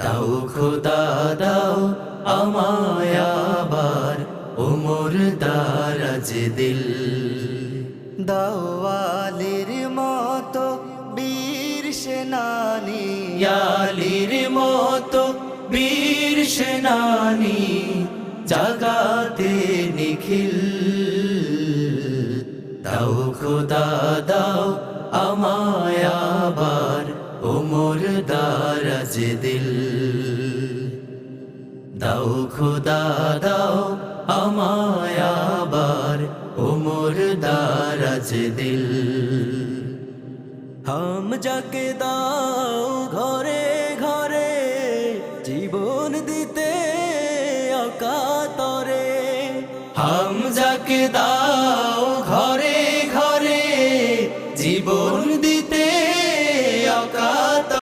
দাও খোদা দাও আমায় আবার ওমর দারাজ দিল। দাওয়ালির মতো বীর সেনানি। ইয়ালির মতো বীর সেনানি জাগাতে নিখিল। দাও খোদা দাও আমায় দারাজ দিল দাও খোদা, দাও আমায় উমর ওমর দারাজ দিল হাম যাকে দাও ঘরে ঘরে, জীবন দিতে অকাতরে। হাম যাকে দাও ঘরে ঘরে, জীবন